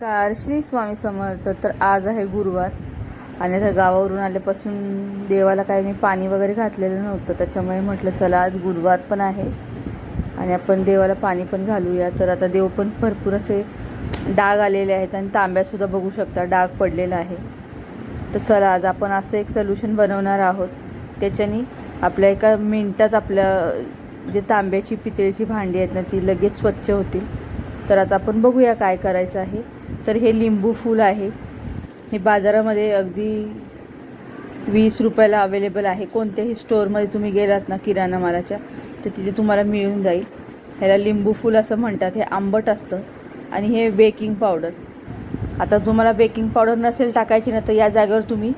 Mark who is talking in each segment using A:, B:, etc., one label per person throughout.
A: Car Shri Swami Samarth. तर आज आहे गुरुवार आणि आता गावावरून आल्यापासून देवाला काय मी पाणी वगैरे घातलेलं नव्हतं. त्याच्यामुळे म्हटलं चला आज गुरुवार पण आहे आणि आपण देवाला पाणी पण घालूया. तर आता देव पण भरपूर असे डाग आलेले आहेत आणि तांब्यासुद्धा बघू शकता डाग पडलेला आहे. तर चला आज आपण असं एक सोल्युशन बनवणार आहोत. त्याच्यानी आपल्या एका मिनटात आपल्या जे तांब्याची पितळेची भांडी आहेत ना ती लगेच स्वच्छ होतील. तर आता आपण बघूया काय करायचं आहे. तर हे लिंबू फूल आहे. हे बाजारामध्ये अगदी वीस रुपयाला अवेलेबल आहे. कोणत्याही स्टोअरमध्ये तुम्ही गेलात ना किराणा मालाच्या तर तिथे तुम्हाला मिळून जाईल. ह्याला लिंबू फूल असं म्हणतात. हे आंबट असतं. आणि हे बेकिंग पावडर आता तुम्हाला बेकिंग पावडर नसेल टाकायची ना तर या जागेवर तुम्ही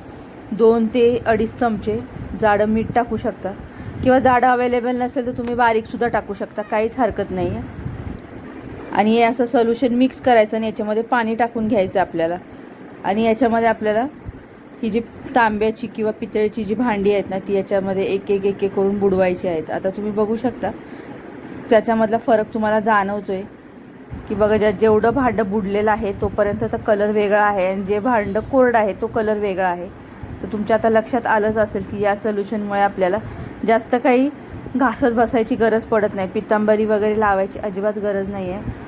A: दोन ते अडीच चमचे जाडं मीठ टाकू शकता. किंवा जाडं अवेलेबल नसेल तर तुम्ही बारीकसुद्धा टाकू शकता. काहीच हरकत नाही आहे आणि हे असं सोल्युशन मिक्स करायचं आणि याच्यामध्ये पाणी टाकून घ्यायचं आपल्याला. आणि याच्यामध्ये आपल्याला ही जी तांब्याची किंवा पितळेची जी भांडी आहेत ना ती याच्यामध्ये एक एक एक एक करून बुडवायची आहेत. आता तुम्ही बघू शकता त्याच्यामधला फरक तुम्हाला जाणवतो आहे की बघा ज्या जेवढं भांडं बुडलेलं आहे तोपर्यंतचा कलर वेगळा आहे आणि जे भांडं कोरडं आहे तो कलर वेगळा आहे. तर तुमच्या आता लक्षात आलंच असेल की या सोल्युशनमुळे आपल्याला जास्त काही घासत बसायची गरज पडत नाही. पितांबरी वगैरे लावायची अजिबात गरज नाही आहे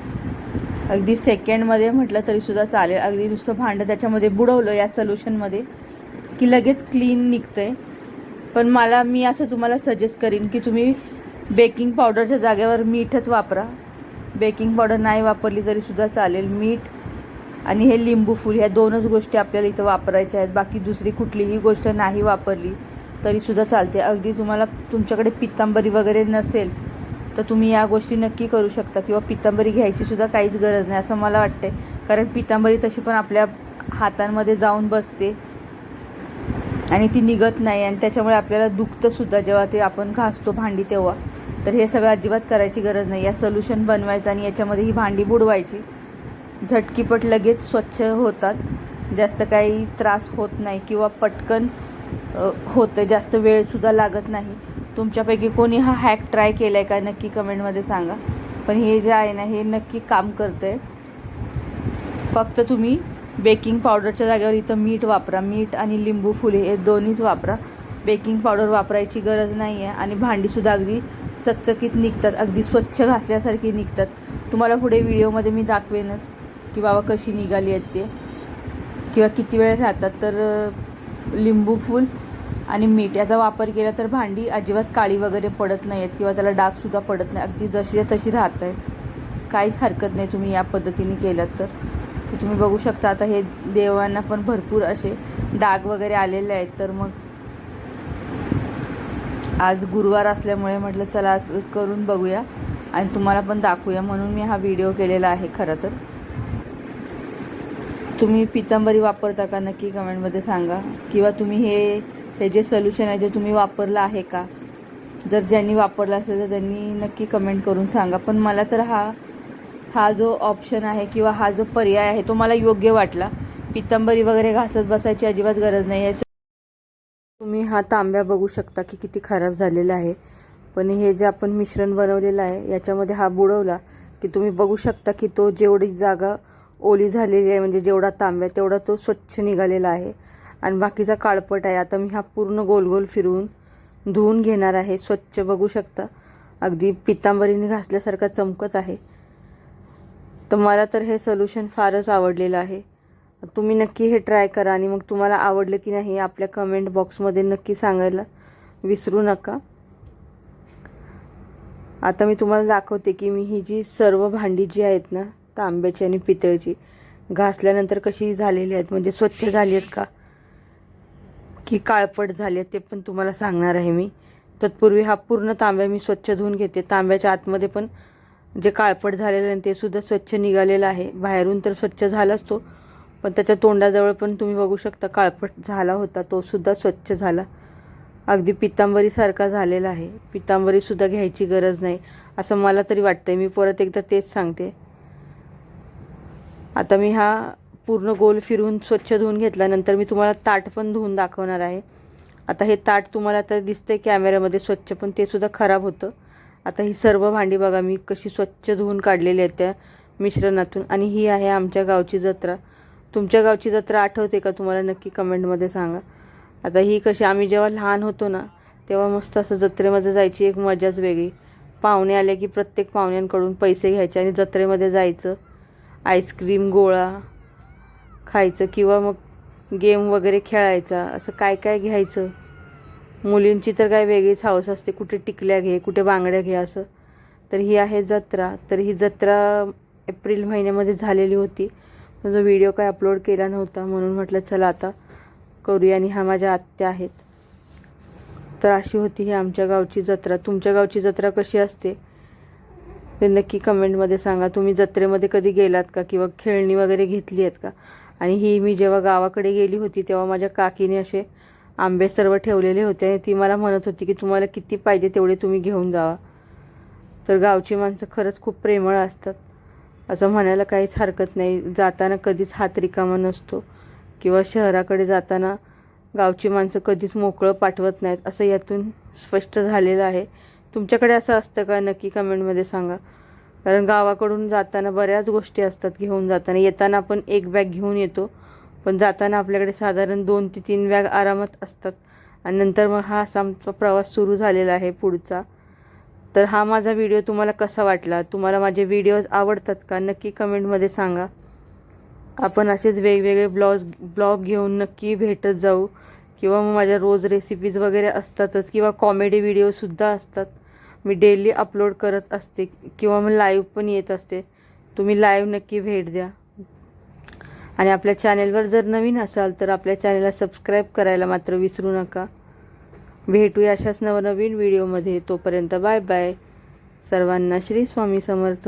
A: अगदी सेकंडमध्ये म्हटलं तरीसुद्धा चालेल. अगदी नुसतं भांडं त्याच्यामध्ये बुडवलं या सोल्युशनमध्ये की लगेच क्लीन निघतंय. पण मला मी असं तुम्हाला सजेस्ट करीन की तुम्ही बेकिंग पावडरच्या जागेवर मीठच वापरा. बेकिंग पावडर नाही वापरली तरीसुद्धा चालेल मीठ आणि हे लिंबू फूल ह्या दोनच गोष्टी आपल्याला इथं वापरायच्या आहेत. बाकी दुसरी कुठलीही गोष्ट नाही वापरली तरीसुद्धा चालते. अगदी तुम्हाला तुमच्याकडे पित्तांबरी वगैरे नसेल तर तुम्ही या गोष्टी नक्की करू शकता किंवा पितांबरी घ्यायची सुद्धा काहीच गरज नाही असं मला वाटते कारण पितांबरी तशी पण आपल्या हातांमध्ये जाऊन बसते आणि ती निघत नाही आणि त्याच्यामुळे आपल्याला दुखतं सुद्धा जेव्हा ते आपण घासतो भांडी तेव्हा. तर हे सगळं अजिबात करायची गरज नाही. या सोल्युशन बनवायचं आणि याच्यामध्ये ही भांडी बुडवायची. झटकीपट लगेच स्वच्छ होतात. जास्त काही त्रास होत नाही किंवा पटकन होतं जास्त वेळसुद्धा लागत नाही. तुमच्यापैकी कोणी हा हॅक ट्राय केला आहे का? नक्की कमेंटमध्ये सांगा. पण हे जे आहे ना हे नक्की काम करते फक्त तुम्ही बेकिंग पावडरच्या जागेवर इथं मीठ वापरा. मीठ आणि लिंबू फुले हे दोन्हीच वापरा. बेकिंग पावडर वापरायची गरज नाही आहे आणि भांडीसुद्धा अगदी चकचकीत निघतात. अगदी स्वच्छ घासल्यासारखी निघतात. तुम्हाला पुढे व्हिडिओमध्ये मी दाखवेनच की बाबा कशी निघाली आहेत ते. किंवा किती वेळ राहतात. तर लिंबू फूल आणि मीठ याचा वापर केला तर भांडी अजिबात काळी वगैरे पडत नाही आहेत किंवा त्याला डागसुद्धा पडत नाही. अगदी जशी तशी राहत आहे काहीच हरकत नाही तुम्ही या पद्धतीने केलं तर. तर तुम्ही बघू शकता आता हे देवांना पण भरपूर असे डाग वगैरे आलेले आहेत. तर मग आज गुरुवार असल्यामुळे म्हटलं चला आज करून बघूया आणि तुम्हाला पण दाखवूया. म्हणून मी हा व्हिडिओ केलेला आहे खरं तर. तुम्ही पितांबरी वापरता का नक्की कमेंटमध्ये सांगा. किंवा तुम्ही हे हे जे सोल्युशन आहे जे तुम्ही वापरलं आहे का? जर ज्यांनी वापरलं असेल तर त्यांनी नक्की कमेंट करून सांगा. पण मला तर हा हा जो ऑप्शन आहे किंवा हा जो पर्याय आहे तो मला योग्य वाटला. पितांबरी वगैरे घासत बसायची अजिबात गरज नाही. आहे तुम्ही हा तांब्या बघू शकता की किती खराब झालेला आहे. पण हे जे आपण मिश्रण बनवलेलं आहे याच्यामध्ये हा बुडवला की तुम्ही बघू शकता की तो जेवढी जागा ओली झालेली आहे म्हणजे जेवढा तांब्या तेवढा तो स्वच्छ निघालेला आहे. आणि बाकीचा काळपट आहे. आता मी हा पूर्ण गोल गोल फिरवून धुवून घेणार आहे. स्वच्छ बघू शकता. अगदी पितांबरीने घासल्यासारखा चमकत आहे. तर मला तर हे सोल्युशन फारच आवडलेलं आहे. तुम्ही नक्की हे ट्राय करा आणि मग तुम्हाला आवडलं की नाही आपल्या कमेंट बॉक्समध्ये नक्की सांगायला विसरू नका. आता मी तुम्हाला दाखवते की मी ही जी सर्व भांडी जी आहेत ना तांब्याची आणि पितळची घासल्यानंतर कशी झालेली आहेत? म्हणजे स्वच्छ झाली आहेत का? की काळपट झाले ते पण तुम्हाला सांगणार आहे मी. तत्पूर्वी हा पूर्ण तांब्या मी स्वच्छ धुवून घेते. तांब्याच्या आतमध्ये पण जे काळपट झालेलं आहे ते सुद्धा स्वच्छ निघालेलं आहे. बाहेरून तर स्वच्छ झाला असतो पण त्याच्या तोंडाजवळ पण तुम्ही बघू शकता काळपट झाला होता तो सुद्धा स्वच्छ झाला. अगदी पितांबरीसारखा झालेला आहे. पितांबरीसुद्धा घ्यायची गरज नाही. असं मला तरी वाटतंय. मी परत एकदा तेच सांगते. आता मी हा पूर्ण गोल फिरून स्वच्छ धुवून घेतल्यानंतर मी तुम्हाला ताट पण धुवून दाखवणार आहे. आता हे ताट तुम्हाला आता दिसतंय कॅमेऱ्यामध्ये स्वच्छ पण ते सुद्धा खराब होतं. आता ही सर्व भांडी बघा मी कशी स्वच्छ धुवून काढलेली आहेत त्या मिश्रणातून. आणि ही आहे आमच्या गावची जत्रा. तुमच्या गावची जत्रा आठवते का तुम्हाला? नक्की कमेंटमध्ये सांगा. आता ही कशी आम्ही जेव्हा लहान होतो ना तेव्हा मस्त असं जत्रेमध्ये जायची एक मजाच वेगळी. पाहुणे आले की प्रत्येक पाहुण्यांकडून पैसे घ्यायचे आणि जत्रेमध्ये जायचं. आईस्क्रीम गोळा खायचं किंवा मग गेम वगैरे खेळायचा असं काय काय घ्यायचं? मुलींची तर काय वेगळीच हाऊस असते कुठे टिकल्या घे कुठे बांगड्या घे असं. तर ही आहे जत्रा. तर ही जत्रा एप्रिल महिन्यामध्ये झालेली होती. पण जो व्हिडिओ काय अपलोड केला नव्हता म्हणून म्हटलं चला आता करूया आणि ह्या माझ्या आत्या आहेत. तर अशी होती ही आमच्या गावची जत्रा. तुमच्या गावची जत्रा कशी असते? ते नक्की कमेंटमध्ये सांगा. तुम्ही जत्रेमध्ये कधी गेलात का? किंवा खेळणी वगैरे घेतली आहेत का? आणि ही मी जेव्हा गावाकडे गेली होती तेव्हा माझ्या काकीने असे आंबे सर्व ठेवलेले होते आणि ती मला म्हणत होती की तुम्हाला किती पाहिजे तेवढे तुम्ही घेऊन जावा. तर गावची माणसं खरंच खूप प्रेमळ असतात. असं म्हणायला काहीच हरकत नाही. जाताना कधीच हात रिकामा नसतो. किंवा शहराकडे जाताना गावची माणसं कधीच मोकळं पाठवत नाहीत असं यातून स्पष्ट झालेलं आहे. तुमच्याकडे असं असतं का? नक्की कमेंटमध्ये सांगा. कारण गावाकडून जाताना बऱ्याच गोष्टी असतात घेऊन जाताना. येताना आपण एक बॅग घेऊन येतो. पण जाताना आपल्याकडे साधारण दोन ते तीन बॅग आरामात असतात. आणि नंतर मग हा असा आमचा प्रवास सुरू झालेला आहे पुढचा. तर हा माझा व्हिडिओ तुम्हाला कसा वाटला? तुम्हाला माझे व्हिडिओज आवडतात का? नक्की कमेंटमध्ये सांगा. आपण असेच वेगवेगळे ब्लॉग ब्लॉग घेऊन नक्की भेटत जाऊ. किंवा मग माझ्या रोज रेसिपीज वगैरे असतातच किंवा कॉमेडी व्हिडिओसुद्धा असतात. मी डेली अपलोड करत असते किंवा मग लाईव्ह पण येत असते. तुम्ही लाईव्ह नक्की भेट द्या. आणि आपल्या चॅनेलवर जर नवीन असाल तर आपल्या चॅनेलला सबस्क्राईब करायला मात्र विसरू नका. भेटूया अशाच नवनवीन व्हिडिओमध्ये तोपर्यंत बाय बाय सर्वांना श्री स्वामी समर्थ.